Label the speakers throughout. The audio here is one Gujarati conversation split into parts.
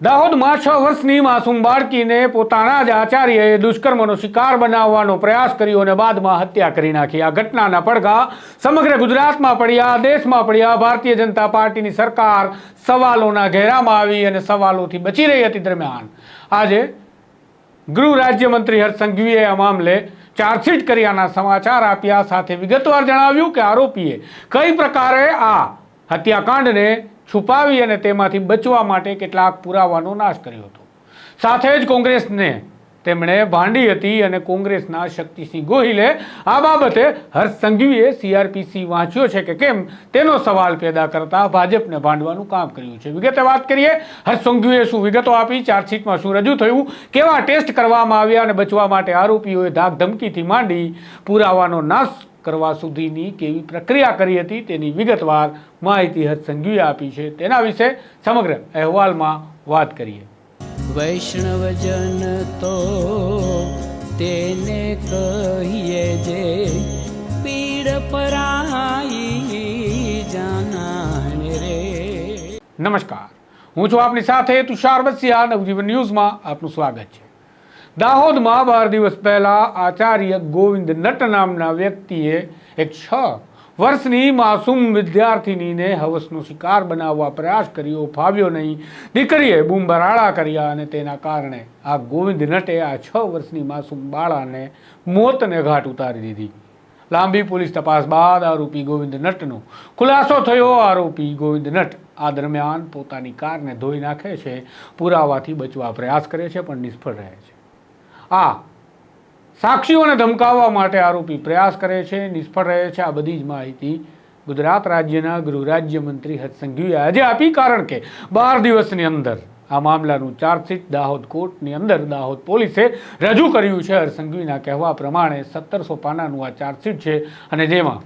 Speaker 1: દાહોદમાં છ વર્ષની માસૂમ બાળકીને પોતાના જ આચાર્યએ દુષ્કર્મનો શિકાર બનાવવાનો પ્રયાસ કર્યો અને બાદમાં હત્યા કરી નાખી. આ ઘટનાના પડઘા સમગ્ર ગુજરાતમાં પડ્યા, દેશમાં પડ્યા. ભારતીય જનતા પાર્ટીની સરકાર સવાલોના ઘેરામાં આવી અને સવાલોથી બચી રહી હતી દરમિયાન. આજે ગૃહ રાજ્યમંત્રી હર્ષ સંઘવીએ આ મામલે ચાર્જશીટ કર્યાના સમાચાર આપ્યા. સાથે વિગતવાર જણાવ્યું કે આરોપીએ કઈ પ્રકારે આ હત્યાકાંડને છુપાવી અને તેમાંથી બચવા માટે કેટલાક પુરાવાનો નાશ કર્યો હતો. સાથે જ કોંગ્રેસને તેમણે ભાંડી હતી અને કોંગ્રેસના શક્તિસિંહ ગોહિલે આ બાબતે હર્ષ સીઆરપીસી વાંચ્યો છે કે કેમ તેનો સવાલ પેદા કરતા ભાજપને ભાંડવાનું કામ કર્યું છે. વિગતે વાત કરીએ હર્ષ સંઘવીએ શું વિગતો આપી? ચાર્જશીટમાં શું રજૂ થયું? કેવા ટેસ્ટ કરવામાં આવ્યા અને બચવા માટે આરોપીઓએ ધાક ધમકીથી માંડી પુરાવાનો નાશ કરવા સુધીની કેવી પ્રક્રિયા કરી હતી તેની વિગતવાર માહિતી હર્ષ સંઘવીએ આપી છે. તેના વિશે સમગ્ર અહેવાલમાં વાત કરીએ.
Speaker 2: વૈષ્ણવજન તો તેને કહીએ જે પીડ પરાઈ જાનાને રે.
Speaker 1: નમસ્કાર. હું છું આપની સાથે તુષાર બસિયા. નવજીવન ન્યૂઝમાં આપનું સ્વાગત છે. દાહોદમાં બાર દિવસ પહેલા આચાર્ય ગોવિંદ નટ નામના વ્યક્તિએ એક છ વર્ષની માસૂમ વિદ્યાર્થિનીને હવસનો શિકાર બનાવવા પ્રયાસ કર્યો ફાવ્યો નહીં. દીકરીએ બૂમબરાળા કર્યા અને તેના કારણે આ ગોવિંદ નટે આ છ વર્ષની માસૂમ બાળાને મોતને ઘાટ ઉતારી દીધી. લાંબી પોલીસ તપાસ બાદ આરોપી ગોવિંદ નટનો ખુલાસો થયો. આરોપી ગોવિંદ નટ આ દરમિયાન પોતાની કારને ધોઈ નાખે છે, પુરાવાથી બચવા પ્રયાસ કરે છે, પણ નિષ્ફળ રહે છે. આ સાક્ષીઓને ધમકાવવા માટે આરોપી પ્રયાસ કરે છે, નિષ્ફળ રહે છે. આ બધી જ માહિતી ગુજરાત રાજ્યના ગૃહ રાજ્યમંત્રી હર્ષ આજે આપી કારણ કે બાર દિવસની અંદર આ મામલાનું ચાર્જશીટ દાહોદ કોર્ટની અંદર દાહોદ પોલીસે રજૂ કર્યું છે. હરસંઘવીના કહેવા પ્રમાણે સત્તરસો પાનાનું આ ચાર્જશીટ છે અને જેમાં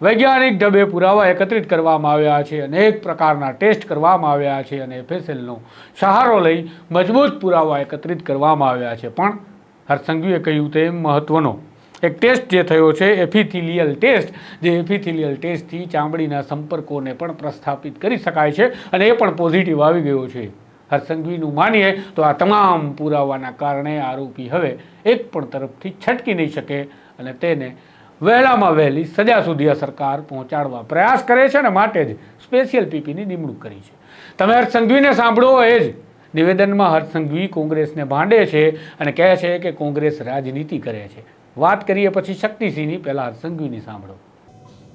Speaker 1: વૈજ્ઞાનિક ઢબે પુરાવા એકત્રિત કરવામાં આવ્યા છે, અનેક પ્રકારના ટેસ્ટ કરવામાં આવ્યા છે અને એફએસએલનો સહારો લઈ મજબૂત પુરાવા એકત્રિત કરવામાં આવ્યા છે. પણ હર્ષસંઘવીએ કહ્યું તેમ મહત્વનો. એક ટેસ્ટ જે થયો છે, એફિથિલિયલ ટેસ્ટ, જે એફિથિલિયલ ટેસ્ટથી ચામડીના સંપર્કોને પણ પ્રસ્થાપિત કરી શકાય છે અને એ પણ પોઝિટિવ આવી ગયો છે. હર્ષસંઘવીનું માનીએ તો આ તમામ પુરાવાના કારણે આરોપી હવે એક પણ તરફથી છટકી નહીં શકે અને તેને વહેલામાં વહેલી સજા સુધી આ સરકાર પહોંચાડવા પ્રયાસ કરે છે અને માટે જ સ્પેશિયલ પીપીની નિમણૂક કરી છે. તમે હર્ષ સાંભળો એ જ નિવેદનમાં હર્ષ કોંગ્રેસને ભાંડે છે અને કહે છે કે કોંગ્રેસ રાજનીતિ કરે છે. વાત કરીએ પછી શક્તિસિંહની, પહેલા હર્ષ સંઘવીની સાંભળો.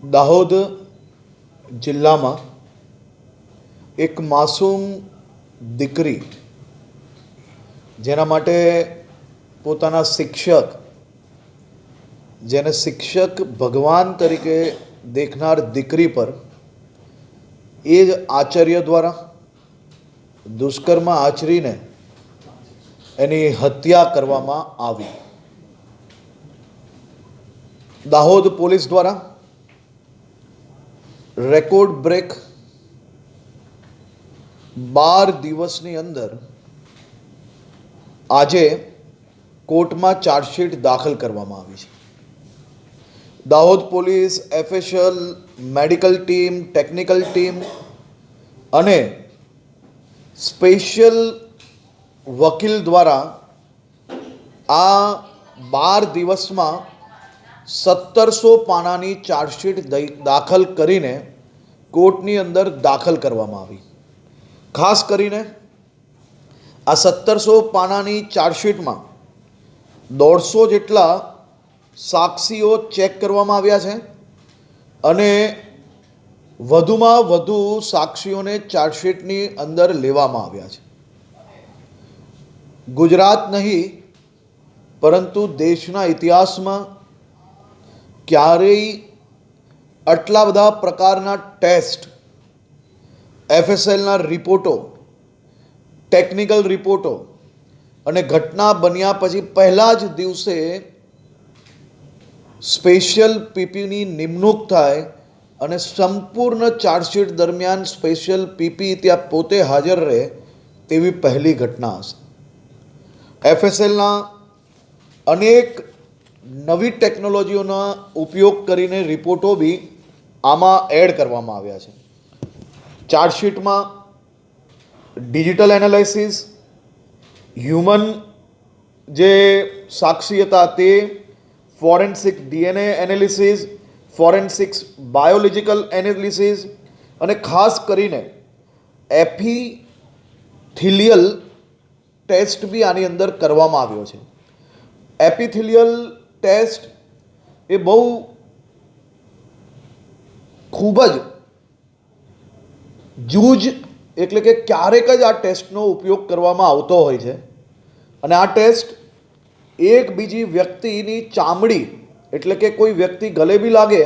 Speaker 3: દાહોદ જિલ્લામાં એક માસૂમ દીકરી જેના માટે પોતાના શિક્ષક જેને શિક્ષક ભગવાન તરીકે દેખનાર દીકરી પર એ જ આચાર્ય દ્વારા દુષ્કર્મ આચરીને એની હત્યા કરવામાં આવી. દાહોદ પોલીસ દ્વારા રેકોર્ડ બ્રેક બાર દિવસની અંદર આજે કોર્ટમાં ચાર્જશીટ દાખલ કરવામાં આવી છે. Dahod police એફેશિયલ medical team, technical team અને સ્પેશિયલ વકીલ દ્વારા આ બાર દિવસમાં સત્તરસો પાનાની ચાર્જશીટ દાખલ કરીને કોર્ટની અંદર દાખલ કરવામાં આવી. ખાસ કરીને આ સત્તરસો પાનાની ચાર્જશીટમાં દોઢસો જેટલા સાક્ષીઓ ચેક કરવામાં આવ્યા છે અને વધુમાં વધુ સાક્ષીઓને ચાર્જશીટની અંદર લેવામાં આવ્યા છે. ગુજરાત નહીં, પરંતુ દેશના ઇતિહાસમાં ક્યારેય આટલા બધા પ્રકારના ટેસ્ટ, એફએસએલના રિપોર્ટો, ટેકનિકલ રિપોર્ટો અને ઘટના બન્યા પછી પહેલા જ દિવસે સ્પેશિયલ પીપીની નિમણૂક થાય અને સંપૂર્ણ ચાર્જશીટ દરમિયાન સ્પેશિયલ પીપી ત્યાં પોતે હાજર રહે તેવી પહેલી ઘટના હશે. એફએસએલના અનેક નવી ટેકનોલોજીઓના ઉપયોગ કરીને રિપોર્ટો બી આમાં એડ કરવામાં આવ્યા છે. ચાર્જશીટમાં ડિજિટલ એનાલિસિસ, હ્યુમન જે સાક્ષી હતા તે forensic DNA analysis, forensics biological analysis અને ખાસ કરીને એપિથિલિયલ ટેસ્ટ બી આની અંદર કરવામાં આવ્યો છે. એપિથિલિયલ ટેસ્ટ એ બહુ ખૂબ જ જૂજ એટલે કે ક્યારેક જ આ ટેસ્ટનો ઉપયોગ કરવામાં આવતો હોય છે. અને આ ટેસ્ટ એક બીજી વ્યક્તિની ચામડી, એટલે કે કોઈ વ્યક્તિ ગલે બી લાગે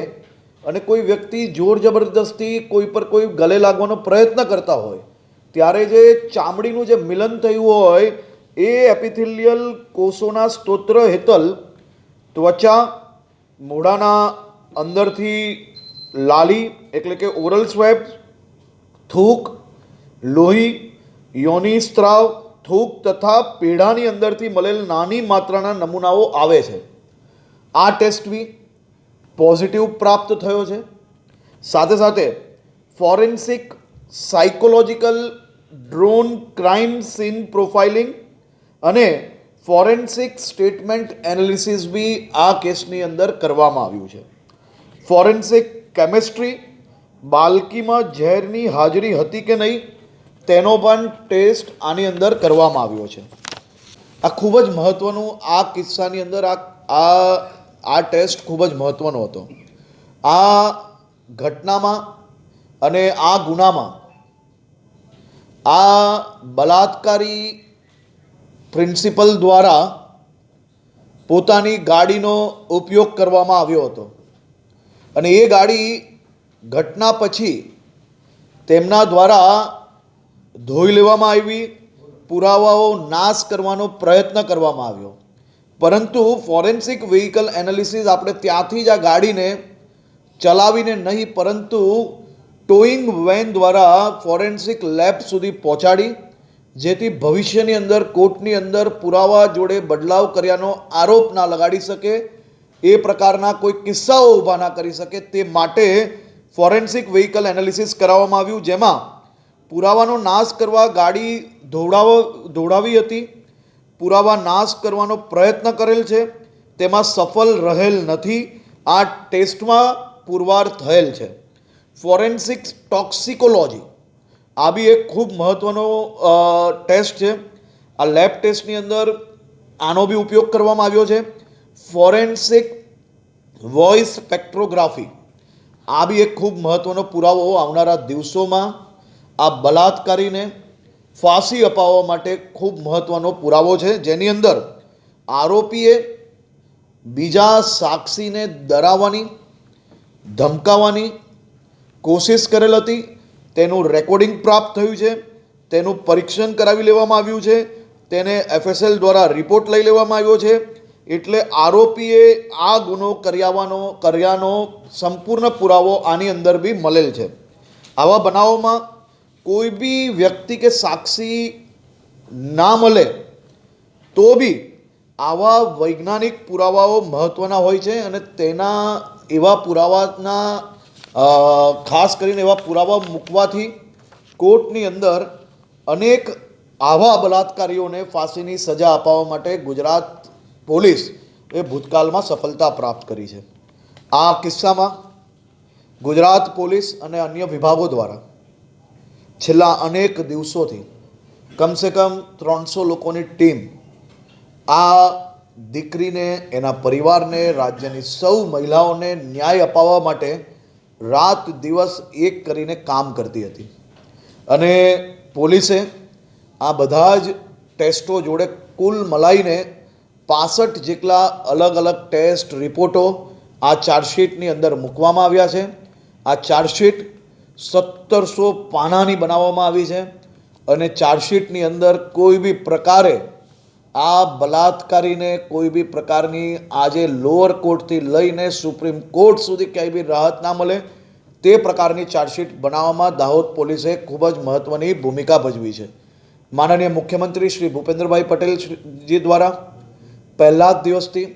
Speaker 3: અને કોઈ વ્યક્તિ જોર જબરદસ્તી કોઈ પર કોઈ ગલે લાગવાનો પ્રયત્ન કરતા હોય, ત્યારે જે ચામડીનું જે મિલન થયું હોય, એ એપિથિલિયલ કોષોના સ્તોત્ર હેતલ ત્વચા મોઢાના અંદરથી લાલી, એટલે કે ઓરલ સ્વેબ થૂક, લોહી, યોની સ્ત્રાવ થૂક તથા પેઢાની અંદરથી મળેલ નાની માત્રાના નમૂનાઓ આવે છે. આ ટેસ્ટ બી પોઝિટિવ પ્રાપ્ત થયો છે. સાથે સાથે forensic psychological drone crime scene profiling અને ફોરેન્સિક સ્ટેટમેન્ટ એનાલિસિસ બી આ કેસની અંદર કરવામાં આવ્યું છે. ફોરેન્સિક કેમેસ્ટ્રી બાલકીમાં ઝેરની હાજરી હતી કે નહીં તેનો પણ ટેસ્ટ આની અંદર કરવામાં આવ્યો છે. આ ખૂબ જ મહત્ત્વનું આ કિસ્સાની અંદર આ આ આ ટેસ્ટ ખૂબ જ મહત્ત્વનો હતો. આ ઘટનામાં અને આ ગુનામાં આ બલાત્કારી પ્રિન્સિપલ દ્વારા પોતાની ગાડીનો ઉપયોગ કરવામાં આવ્યો હતો. અને એ ગાડી ઘટના પછી તેમના દ્વારા ધોઈ લેવામાં આવી, પુરાવાઓ નાશ કરવાનો પ્રયત્ન કરવામાં આવ્યો. પરંતુ ફોરેન્સિક વ્હીકલ એનાલિસિસ આપણે ત્યાંથી જ આ ગાડીને ચલાવીને નહીં, પરંતુ ટોઈંગ વેન દ્વારા ફોરેન્સિક લેબ સુધી પહોંચાડી, જેથી ભવિષ્યની અંદર, કોર્ટની અંદર પુરાવા જોડે બદલાવ કર્યાનો આરોપ ના લગાડી શકે, એ પ્રકારના કોઈ કિસ્સાઓ ઊભા ના કરી શકે, તે માટે ફોરેન્સિક વ્હીકલ એનાલિસિસ કરાવવામાં આવ્યું, જેમાં પુરાવાનો નાશ કરવા ગાડી ધોવડાવ, ધોવડાવી હતી. પુરાવા નાશ કરવાનો પ્રયત્ન કરેલ છે. તેમાં સફળ રહેલ નથી. આ ટેસ્ટમાં પુરવાર થયેલ છે. Forensic toxicology. આ બી એક ખૂબ મહત્ત્વનો ટેસ્ટ છે. આ લેબ ટેસ્ટની અંદર આનો બી ઉપયોગ કરવામાં આવ્યો છે. Forensic voice spectrography. આ બી એક ખૂબ મહત્ત્વનો પુરાવો આવનારા દિવસોમાં આ બલાત્કારીને ફાંસી અપાવવા માટે ખૂબ મહત્ત્વનો પુરાવો છે. જેની અંદર આરોપીએ બીજા સાક્ષીને ડરાવવાની, ધમકાવવાની કોશિશ કરેલ હતી. તેનું રેકોર્ડિંગ પ્રાપ્ત થયું છે. તેનું પરીક્ષણ કરાવી લેવામાં આવ્યું છે. તેને એફએસએલ દ્વારા રિપોર્ટ લઈ લેવામાં આવ્યો છે. એટલે આરોપીએ આ ગુનો કર્યાવાનો, કર્યાનો સંપૂર્ણ પુરાવો આની અંદર બી મળેલ છે. આવા બનાવોમાં કોઈ બી વ્યક્તિ કે સાક્ષી ના મળે તો બી આવા વૈજ્ઞાનિક પુરાવાઓ મહત્ત્વના હોય છે અને તેના એવા પુરાવાના ખાસ કરીને એવા પુરાવા મૂકવાથી કોર્ટની અંદર અનેક આવા બલાત્કારીઓને ફાંસીની સજા અપાવવા માટે ગુજરાત પોલીસ એ ભૂતકાળમાં સફળતા પ્રાપ્ત કરી છે આ કિસ્સામાં ગુજરાત પોલીસ અને અન્ય વિભાગો દ્વારા છેલ્લા અનેક દિવસોથી કમસે કમ ત્રણસો લોકોની ટીમ આ દીકરીને, એના પરિવારને, રાજ્યની સૌ મહિલાઓને ન્યાય અપાવવા માટે રાત દિવસ એક કરીને કામ કરતી હતી. અને પોલીસે આ બધા જ ટેસ્ટો જોડે કુલ મલાઈને પાસઠ જેટલા અલગ અલગ ટેસ્ટ રિપોર્ટો આ ચાર્જશીટની અંદર મૂકવામાં આવ્યા છે. આ ચાર્જશીટ સત્તરસો પાનાની બનાવવામાં આવી છે અને ચાર્જશીટની અંદર કોઈ બી પ્રકારે આ બલાત્કારીને કોઈ બી પ્રકારની આજે લોઅર કોર્ટથી લઈને સુપ્રીમ કોર્ટ સુધી ક્યાંય બી રાહત ના મળે તે પ્રકારની ચાર્જશીટ બનાવવામાં દાહોદ પોલીસે ખૂબ જ મહત્ત્વની ભૂમિકા ભજવી છે. માનનીય મુખ્યમંત્રી શ્રી ભૂપેન્દ્રભાઈ પટેલજી દ્વારા પહેલા જ દિવસથી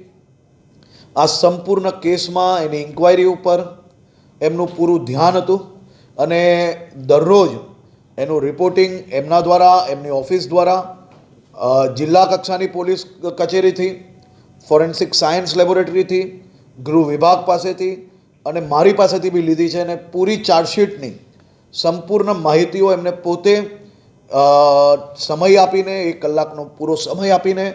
Speaker 3: આ સંપૂર્ણ કેસમાં એની ઇન્ક્વાયરી ઉપર એમનું પૂરું ધ્યાન હતું. અને દરરોજ એનું રિપોર્ટિંગ એમના દ્વારા, એમની ઓફિસ દ્વારા જિલ્લા કક્ષાની પોલીસ કચેરીથી ફોરેન્સિક સાયન્સ લેબોરેટરીથી ગૃહ વિભાગ પાસેથી અને મારી પાસેથી બી લીધી છે અને પૂરી ચાર્જશીટની સંપૂર્ણ માહિતીઓ એમને પોતે સમય આપીને, એક કલાકનો પૂરો સમય આપીને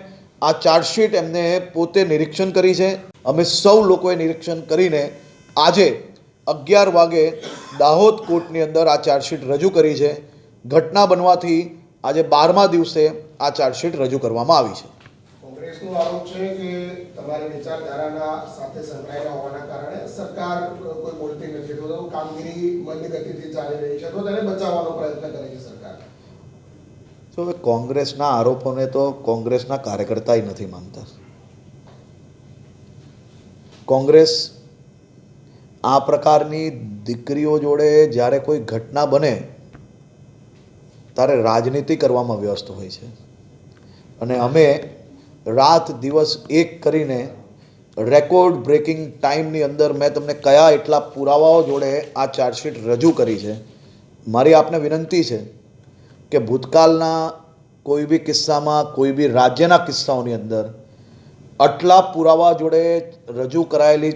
Speaker 3: આ ચાર્જશીટ એમને પોતે નિરીક્ષણ કરી છે. અમે સૌ લોકોએ નિરીક્ષણ કરીને આજે અગિયાર વાગે દાહોદ કોર્ટની અંદર આ ચાર્જશીટ રજૂ કરી છે. ઘટના બનવાથી આજે બારમા દિવસે આ ચાર્જશીટ રજૂ કરવામાં આવી છે.
Speaker 4: કોંગ્રેસનો આરોપ છે કે તમારી વિચારધારાના સાથે સંકળાયેલા હોવાના કારણે સરકાર કોઈ બોલતી નથી તો કામગીરી મંદ ગતિથી ચાલી રહી છે તો તેને બચાવવાનો પ્રયત્ન કરે છે સરકાર.
Speaker 3: તો હવે કોંગ્રેસના આરોપોને તો કોંગ્રેસના કાર્યકર્તાય નથી માનતા. કોંગ્રેસ આ પ્રકારની દીકરીઓ જોડે જ્યારે કોઈ ઘટના બને, ત્યારે રાજનીતિ કરવામાં વ્યસ્ત હોય છે. અને અમે રાત દિવસ એક કરીને રેકોર્ડ બ્રેકિંગ ટાઈમની અંદર મેં તમને કયા એટલા પુરાવાઓ જોડે આ ચાર્જશીટ રજૂ કરી છે, મારી આપને વિનંતી છે કે ભૂતકાળના કોઈ બી કિસ્સામાં, કોઈ બી રાજ્યના કિસ્સાઓની અંદર આટલા પુરાવા જોડે રજૂ કરાયેલી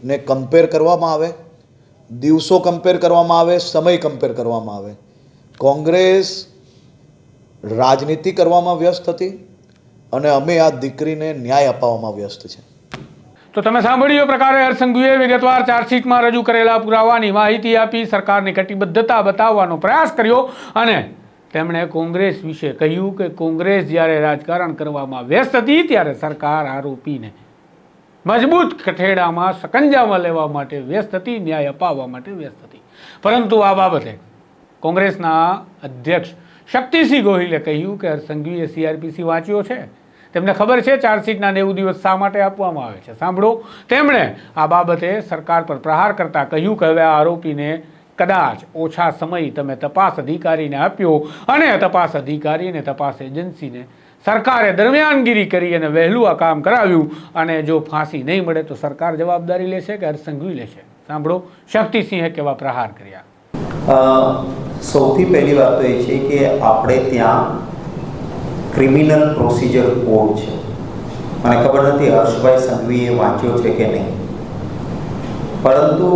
Speaker 3: ચાર્જશીટને કમ્પેર કરવામાં આવે, દિવસો કમ્પેર કરવામાં આવે, સમય કમ્પેર કરવામાં આવે. કોંગ્રેસ રાજનીતિ કરવામાં વ્યસ્ત હતી અને અમે આ દીકરીને ન્યાય અપાવવામાં વ્યસ્ત છે.
Speaker 1: તો તમે સાંભળ્યું પ્રકારે હરસંઘુએ વિગતવાર ચાર્જશીટમાં રજૂ કરેલા પુરાવાની માહિતી આપી, સરકારની કટિબદ્ધતા બતાવવાનો પ્રયાસ કર્યો અને તેમણે કોંગ્રેસ વિશે કહ્યું કે કોંગ્રેસ જ્યારે રાજકારણ કરવામાં વ્યસ્ત હતી, ત્યારે સરકાર આરોપીને મજબૂત કઠેડામાં સકંજામાં લેવા માટે વ્યસ્ત હતી, ન્યાય અપાવવા માટે વ્યસ્ત હતી. પરંતુ આ બાબતે કોંગ્રેસના અધ્યક્ષ શક્તિસિંહ ગોહિલે કહ્યું કે હરસંઘવીએ સીઆરપીસી વાંચ્યો છે. તેમને ખબર છે ચાર્જશીટના નેવું દિવસ શા માટે આપવામાં આવે છે. સાંભળો. તેમણે આ બાબતે સરકાર પર પ્રહાર કરતા કહ્યું કે હવે આરોપીને કદાચ ઓછા સમય તમે તપાસ અધિકારીને આપ્યો અને તપાસ અધિકારી અને તપાસ એજન્સીને સરકારે દરમિયાનગીરી કરી અને વહેલું આ કામ કરાવ્યું અને જો ફાંસી નહીં મળે તો સરકાર જવાબદારી લેશે કે હરસંઘવી લેશે? સાંભળો. શક્તિસિંહે કેવા પ્રહાર કર્યા.
Speaker 5: સૌથી પહેલી વાત એ છે કે આપણે ત્યાં ક્રિમિનલ પ્રોસિજર કોડ છે. મને ખબર નથી હર્ષભાઈ સંઘવીએ વાંચ્યો છે કે નહીં. પરંતુ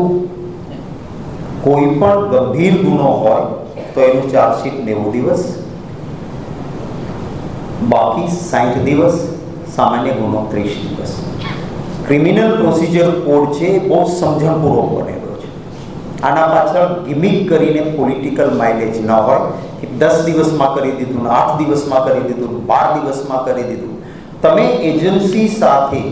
Speaker 5: કોઈ પણ ગંભીર ગુનો હોય તો એનું ચાર્જશીટ નેવું દિવસ બાકી સાઠ દિવસ સામાન્ય ગુનો ત્રીસ દિવસ. ક્રિમિનલ પ્રોસિજર કોડ છે એ બહુ સમજણપૂર્વક બનેલો છે. આના પાછળ ગિમિક કરીને પોલિટિકલ માઇલેજ ન હોય કે દસ દિવસમાં કરી દીધું, આઠ દિવસમાં કરી દીધું, બાર દિવસમાં કરી દીધું. તમે એજન્સી સાથે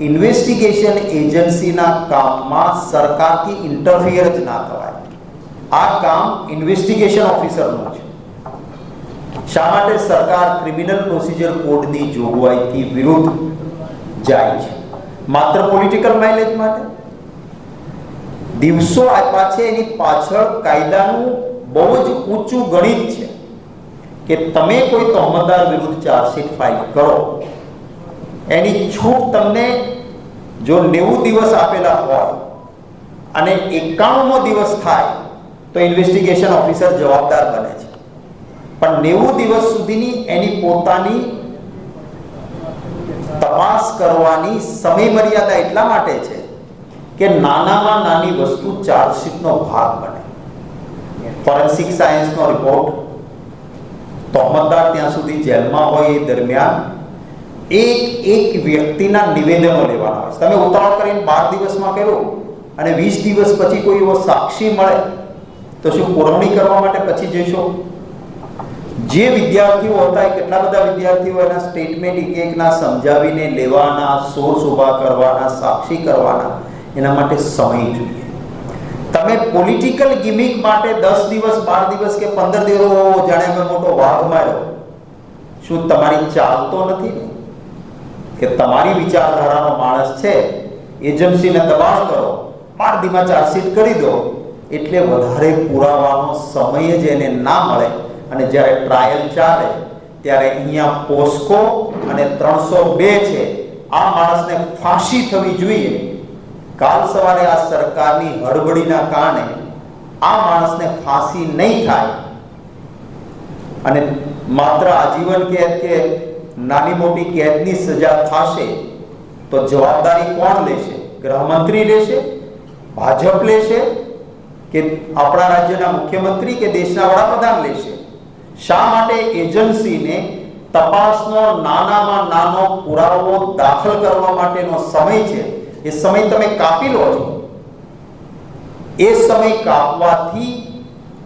Speaker 5: ઇન્વેસ્ટિગેશન એજન્સીના કામમાં સરકારથી ઇન્ટરફિયર જ ના થવાય આ કામ ઇન્વેસ્ટિગેશન ઓફિસરનું છે. શા માટે સરકાર ક્રિમિનલ પ્રોસિજર કોડની જોગવાઈથી વિરુદ્ધ જાય છે? માત્ર પોલિટિકલ માઇલેજ માટે? દિવસો આપ્યા છે એની પાછળ કાયદાનું બહુ જ ઊંચું ગણિત છે કે તમે કોઈ તહોમતદાર વિરુદ્ધ ચાર્જશીટ ફાઇલ કરો. એની છૂટ તમને જો નેવું દિવસ આપેલા હોય અને એકાણુંમો દિવસ થાય, તો ઇન્વેસ્ટિગેશન ઓફિસર જવાબદાર બને છે. પણ નેવું દિવસ સુધીની એની પોતાની તપાસ કરવાની સમય મર્યાદા એટલા માટે છે કે નાનામાં નાની વસ્તુ ચાર્જશીટનો ભાગ બને. ફોરેન્સિક સાયન્સનો રિપોર્ટ તહોમતદાર ત્યાં સુધી જેલમાં હોય એ દરમિયાન એક એક વ્યક્તિના નિવેદનો લેવાના હોય તમે ઉતાવળ કરીને બાર દિવસમાં કરો અને વીસ દિવસ પછી કોઈ એવો સાક્ષી મળે તો શું પુરવણી કરવા માટે પછી જશો જે વિદ્યાર્થીઓ હતા, એ કેટલા બધા વિદ્યાર્થીઓ એના સ્ટેટમેન્ટ એક એકના સમજાવીને લેવાના સોર્સ ઊભા કરવાના, સાક્ષી કરવાના, એના માટે સમય જોઈએ. તમે પોલિટિકલ ગિમિક માટે દસ દિવસ, બાર દિવસ કે પંદર દિવસ જાણે અમે મોટો વાઘ માર્યો. શું તમારી ચાલતો નથી ને? કે તમારી વિચારધારાનો માણસ છે, એજન્સીને દબાણ કરો, બાર દીમાં ચાર્જશીટ કરી દો, એટલે વધારે પુરાવાનો સમય જ એને ના મળે. અને જ્યારે ટ્રાયલ ચાલે, ત્યારે અહીંયા પોસ્કો અને ત્રણસો બે છે. આ માણસને ફાંસી થવી જોઈએ. કાલ સવારે આ સરકારની હડબડીના કારણે આ માણસને ફાંસી નહીં થાય. અને માત્ર આજીવન કેદ કે નાની મોટી કેદની સજા થશે, તો જવાબદારી કોણ લેશે? ગૃહમંત્રી લેશે? ભાજપ લેશે? કે આપણા રાજ્યના મુખ્યમંત્રી કે દેશના વડાપ્રધાન લેશે? શા માટે એજન્સીને તપાસનો નાનામાં નાનો પુરાવો દાખલ કરવા માટેનો સમય છે? એ સમય તમે કાપી લો છો. એ સમય કાપવાથી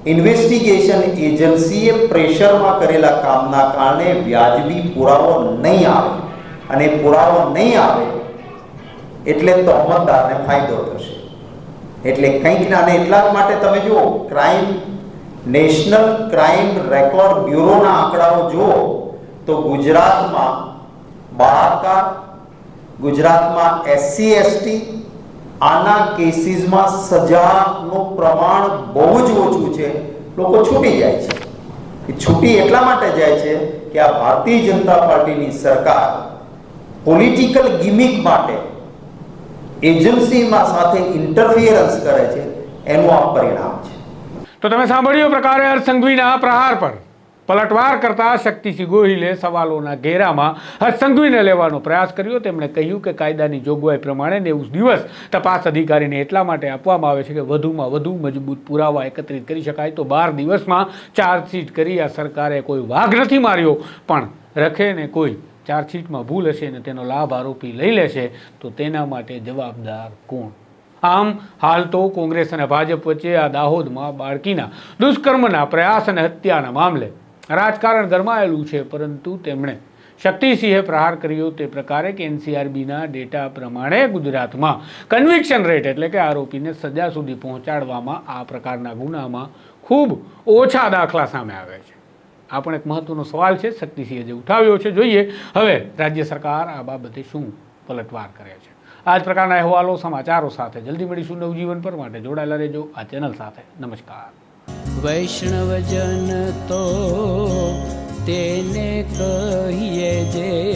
Speaker 5: ઇન્વેસ્ટિગેશન એજન્સીએ પ્રેશરમાં કરેલા કામના કારણે વ્યાજબી પુરાવો નહીં આવે. અને પુરાવો નહીં આવે એટલે તહોમતદારને ફાયદો થશે. એટલે કંઈક ના એટલા માટે તમે જુઓ, ક્રાઇમ નેશનલ ક્રાઇમ રેકોર્ડ બ્યુરોના આંકડાઓ જુઓ, તો ગુજરાતમાં બળાત્કાર, ગુજરાતમાં એસસી, એસટી, આના કેસીસમાં સજાનું પ્રમાણ બહુ જ ઓછું છે. લોકો છૂટી જાય છે. એ છૂટી એટલા માટે જાય છે કે આ ભારતીય જનતા પાર્ટીની સરકાર પોલિટિકલ ગિમિક માટે એજન્સીમાં સાથે ઇન્ટરફિયરન્સ કરે છે. એનું આ પરિણામ છે.
Speaker 1: તો તમે સાંભળ્યો પ્રકારે હર્ષ પ્રહાર પર પલટવાર કરતા શક્તિસિંહ ગોહિલે સવાલોના ઘેરામાં હર્ષ લેવાનો પ્રયાસ કર્યો. તેમણે કહ્યું કે કાયદાની જોગવાઈ પ્રમાણે નેવું દિવસ તપાસ અધિકારીને એટલા માટે આપવામાં આવે છે કે વધુમાં વધુ મજબૂત પુરાવા એકત્રિત કરી શકાય. તો બાર દિવસમાં ચાર્જશીટ કરી આ સરકારે કોઈ વાઘ નથી માર્યો, પણ રખે ને કોઈ ચાર્જશીટમાં ભૂલ હશે ને તેનો લાભ આરોપી લઈ લેશે, તો તેના માટે જવાબદાર કોણ? આમ હાલ તો કોંગ્રેસ અને ભાજપ વચ્ચે આ દાહોદમાં બાળકીના દુષ્કર્મના પ્રયાસ અને હત્યાના મામલે રાજકારણ ગરમાયેલું છે, પરંતુ તેમણે શક્તિસિંહે પ્રહાર કર્યો તે પ્રકારે કે એનસીઆરબીના ડેટા પ્રમાણે ગુજરાતમાં કન્વિક્શન રેટ એટલે કે આરોપીને સજા સુધી પહોંચાડવામાં આ પ્રકારના ગુનામાં ખૂબ ઓછા દાખલા સામે આવે છે. આ પણ એક મહત્વનો સવાલ છે, શક્તિસિંહે જે ઉઠાવ્યો છે, જોઈએ. હવે રાજ્ય સરકાર આ બાબતે શું પલટવાર કરે છે? આ જ પ્રકારના અહેવાલો સમાચારો સાથે જલ્દી મળીશું નવજીવન પર. માટે જોડાયેલા રહેજો આ ચેનલ સાથે. નમસ્કાર.
Speaker 2: વૈષ્ણવજન તો તેને કહીએ જે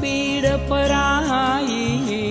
Speaker 2: પીડ પરાઈ